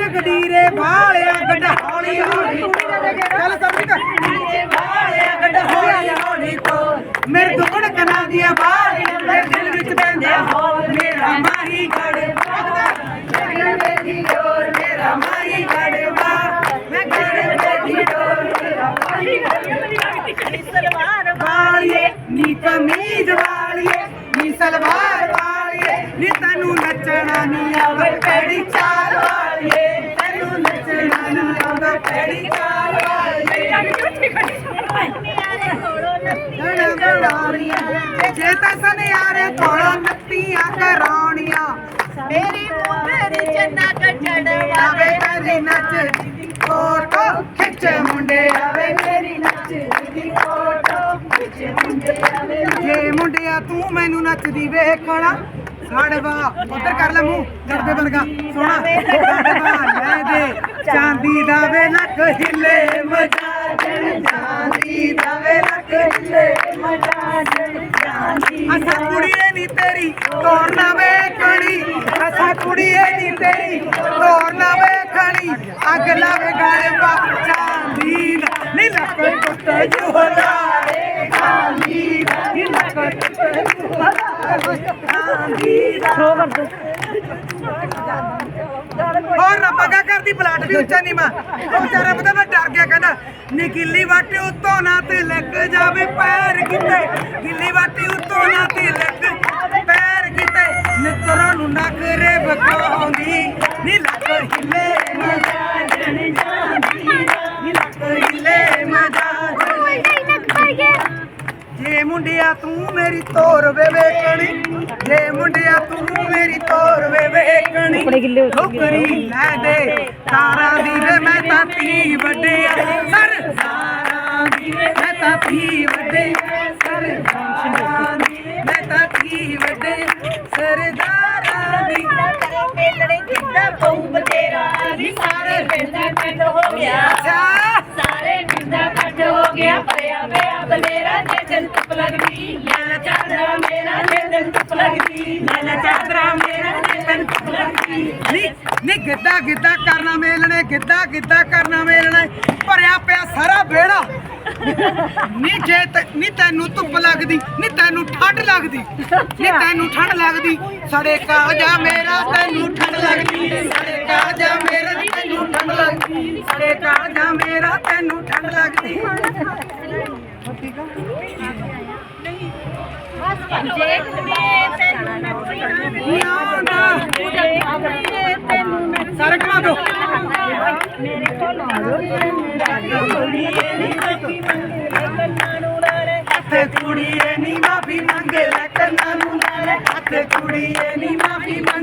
ਗੱਡ ਗਡੀਰੇ ਵਾਲਿਆ ਗੱਡ ਹੌਲੀ ਹੌਲੀ ਚੱਲ ਸਭੀ ਗਡੀਰੇ ਵਾਲਿਆ ਗੱਡ ਹੌਲੀ ਹੌਲੀ ਕੋ। ਮੇਰੇ ਦੁਗਣ ਕਨਾ ਦੀਆਂ ਵਾਲੀਆਂ ਮੇਰੇ ਦਿਲ ਵਿੱਚ ਪੈਂਦੇ। ਹੋ ਮੇਰਾ ਮਾਹੀ ਗੜ ਮੇਰੀ ਡੋਰ ਮੇਰਾ ਮਾਹੀ ਗੜਵਾ ਮੈਂ ਗੜਵੇ ਡੋਰ ਮੇਰਾ ਮਾਹੀ ਸਲਵਾਰ ਵਾਲੀਏ, ਨੀ ਕਮੀਜ਼ ਵਾਲੀਏ, ਨੀ ਸਲਵਾਰ ਵਾਲੀਏ, ਨੀ ਤੈਨੂੰ ਨੱਚਣਾ ਨਹੀਂ ਜੇ ਤਾਂ ਸੁਨਿਆਰੇ ਕੋਲੋਂ ਨੱਤੀਆਂ ਕਰਾਉਣੀਆਂ ਮੇਰੀ ਮੁੰਡੇ ਚੰਨਾ ਕੱਢੜਵਾ ਆਵੇ ਮੇਰੀ ਨੱਚਦੀ ਦੀ ਫੋਟੋ ਖਿੱਚ ਮੁੰਡੇ ਆਵੇ ਮੇਰੀ ਨੱਚਦੀ ਦੀ ਫੋਟੋ ਖਿੱਚ ਮੁੰਡੇ ਆਵੇ ਜੇ ਮੁੰਡਿਆ ਤੂੰ ਮੈਨੂੰ ਨੱਚਦੀ ਵੇਖਣਾ ਸਾੜਵਾ ਉਧਰ ਕਰ ਲੈ ਮੂੰਹ। ਗੜਬੇ ਬਲਗਾ ਸੋਣਾ ਲੈ ਦੇ। ਚਾਂਦੀ ਦਾ ਵੇ ਲੱਕ ਹਿੱਲੇ ਮਜਾ ਜਣ ਚਾਂਦੀ ਦਾ ਵੇ ਲੱਕ ਹਿੱਲੇ ਮਜਾ ਜਣ ਚਾਂਦੀ ਅਸਾਂ ਕੁੜੀਏ ਨੀ ਤੇਰੀ ਤੋਰ ਨਾ ਵੇਖਣੀ ਅਸਾਂ ਕੁੜੀਏ ਨੀ ਤੇਰੀ ਤੋਰ ਨਾ ਵੇਖਣੀ ਅੱਗ ਲਾਵੇ ਗਾਲੇ ਪਾ ਚਾਂਦੀ ਦਾ ਨੀ ਜੁਹਲਾ ਏ ਚਾਂਦੀ ਦਾ ਨੀ ਲੱਕ ਟੁੱਟ ਜੁਹਲਾ ਚਾਂਦੀ ਦਾ ਹੋਰ ਨਾ ਪਗਾ ਕਰਦੀ? ਪਲਾਟ ਵੀ ਉੱਚਾ ਨਹੀਂ ਮਾ ਉਹ ਵਿਚਾਰਾ ਪਤਾ ਮੈਂ ਡਰ ਗਿਆ, ਕਹਿੰਦਾ, ਨੀ ਗਿੱਲੀ ਵਾਟੇ ਉੱਤੋਂ ਨਾ ਤੇ ਲੱਗ ਜਾਵੇ ਪੈਰ ਕਿਤੇ। ਗਿੱਲੀ ਮੁੰਡਿਆ ਤੂੰ ਮੇਰੀ ਤੋਰ ਵੇ ਵੇਖਣੀ। ਜੇ ਮੁੰਡਿਆ ਤੂੰ ਮੇਰੀ ਤੋਰ ਵੇ ਵੇਖਣੀ। ਠੋਕਰੀ ਲੈ ਦੇ ਤਾਰਾਂ ਦੀ ਵੇ ਮੈਂ ਤਾਂ ਤੀ ਵੱਡਿਆ। ਸਰਦਾਰਾਂ ਦੀ ਵੇ ਮੈਂ ਤਾਂ ਤੀ ਵੱਡਿਆ ਸਰਦਾਰਾਂ ਦੀ ਮੈਂ ਤਾਂ ਤੀ ਵੱਡੇ। ਸਰਦਾਰਾਂ ਦੀ ਮੇਲਣੇ ਕਿੱਦਾਂ ਬਤੇਰਾ ਨੀ ਸਾਰੇ ਪਿੰਡ ਦਾ ਪਿੰਡ ਹੋ ਗਿਆ ਅੱਛਾ ਸਾਰੇ ਪਿੰਡ ਦਾ ਕੱਟ ਹੋ ਗਿਆ ਭਰਿਆ ਪਿਆ ਬਲੇਰਾ ਲੈਣਾ ਚਾਦਰਾ ਮੇਰਾ ਲੈਣਾ ਚਾਦਰਾ ਮੇਰਾ ਨੀ ਨੀ ਗਿੱਧਾ ਗਿੱਧਾ ਕਰਨਾ ਮੇਲਣੇ ਗਿੱਧਾ ਗਿੱਧਾ ਕਰਨਾ ਮੇਲਣੇ ਭਰਿਆ ਪਿਆ ਸਾਰਾ ਵਿਹੜਾ। ਨੀ ਜੇ ਨੀ ਤੈਨੂੰ ਧੁੱਪ ਲੱਗਦੀ ਨੀ ਤੈਨੂੰ ਠੰਡ ਲੱਗਦੀ ਨੀ ਤੈਨੂੰ ਠੰਡ ਲੱਗਦੀ ਸੜੇ ਕਾਜਾ ਮੇਰਾ ਤੈਨੂੰ ਠੰਡ ਲੱਗਦੀ ਸੜੇ ਕਾਜਾ ਮੇਰਾ ਤੈਨੂੰ ਠੰਡ ਲੱਗਦੀ ਸੜੇ ਕਾਜਾ ਮੇਰਾ ਤੈਨੂੰ ਜੇਠ ਮੇ ਤੈਨੂੰ ਨੱਚਣਾ ਨਾ ਨਾ ਸਾਰੇ ਕਮਾ ਦੋ ਮੇਰੇ ਕੋਲ ਹੱਥੇ ਕੁੜੀਏ ਨੀ ਮਾਫੀ ਮੰਗੇ ਲੈ ਕੰਨਾਂ ਨੂੰ ਲੈ ਹੱਥੇ ਕੁੜੀਏ ਨੀ ਮਾਫੀ ਮੰਗੇ